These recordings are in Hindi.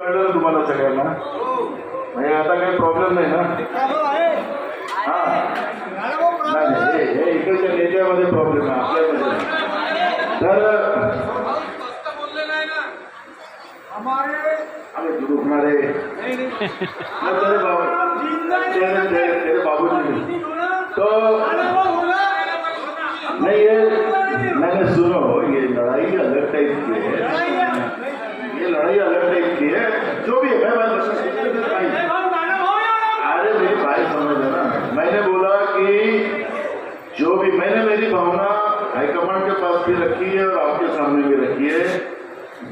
कळलं तुम्हाला सगळ्यांना म्हणजे आता काही प्रॉब्लेम नाही ना? हा. नाही हे इकडच्या नेत्यामध्ये प्रॉब्लेम आहे आपल्यामध्ये. नाही. तर आम्ही दुरुकणारे तेरे बाबू तेरे तेरे तेरे बाबूजी. तो नहीं ये मैंने सुनो ये लड़ाई अलग टाइप की है ये लड़ाई अलग जो भी है मैं बता अरे मेरी भाई समझ ना। मैंने बोला कि जो भी मैंने मेरी भावना हाईकमांड के पास भी रखी है और आपके सामने भी रखी है।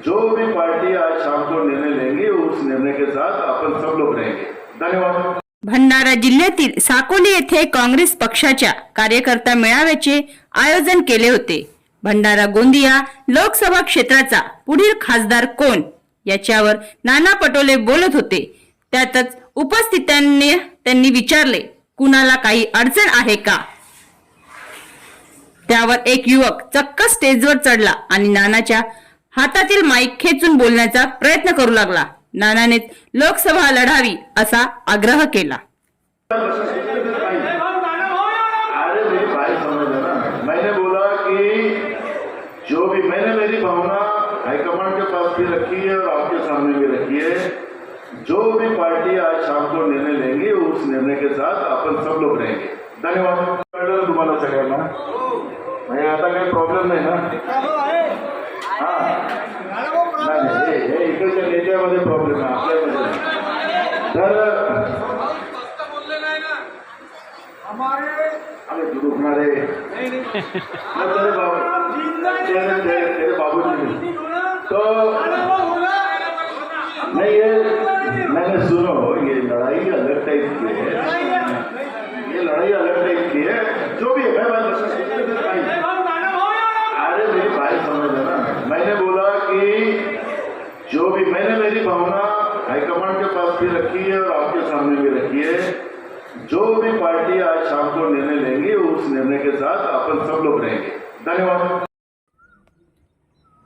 जो भी पार्टी आज शाम को निर्णय लेंगी उस निर्णय के साथ अपन सब लोग रहेंगे। धन्यवाद। भंडारा जिल्ह्यातील साकोली येथे काँग्रेस पक्षाच्या कार्यकर्ता मेळाव्याचे आयोजन केले होते. भंडारा गोंदिया लोकसभा क्षेत्राचा पुढील खासदार कोण? याच्यावर नाना पटोले बोलत होते. त्यातच उपस्थितांनी त्यांनी विचारले कुणाला काही अडचण आहे का? त्यावर एक युवक चक्क स्टेजवर चढला आणि नानाच्या हातातील माईक खेचून बोलण्याचा प्रयत्न करू लागला. नानाने लोकसभा लढावी असा आग्रह केला. हाईकमांड के पास भी रखी है और आपके सामने भी रखी है। जो भी पार्टी आज शाम को निर्णय लेंगी उस निर्णय के साथ अपन सब लोग रहेंगे। धन्यवाद। ना? तुम्हाला सगळ्यांना म्हणजे आता काही प्रॉब्लेम नाही ना? हा। हे इकडच्या नेत्यामध्ये प्रॉब्लेम आहे आपल्यामध्ये. तर आम्ही दुरुकणारे तेरे बाबूजी। तो नहीं, ये मैंने सुनो, ये लड़ाई अलग टाइप की है। ये लड़ाई अलग टाइप की है। जो भी है, मैं। अरे, मेरी भाई समझ ना? मैंने बोला कि जो भी, मैंने मेरी भावना हाईकमांड के पास भी रखी है और आपके सामने भी रखी है। जो भी पार्टी आज शाम को निर्णय लेंगी, उस निर्णय के साथ अपन सब लोग रहेंगे। धन्यवाद।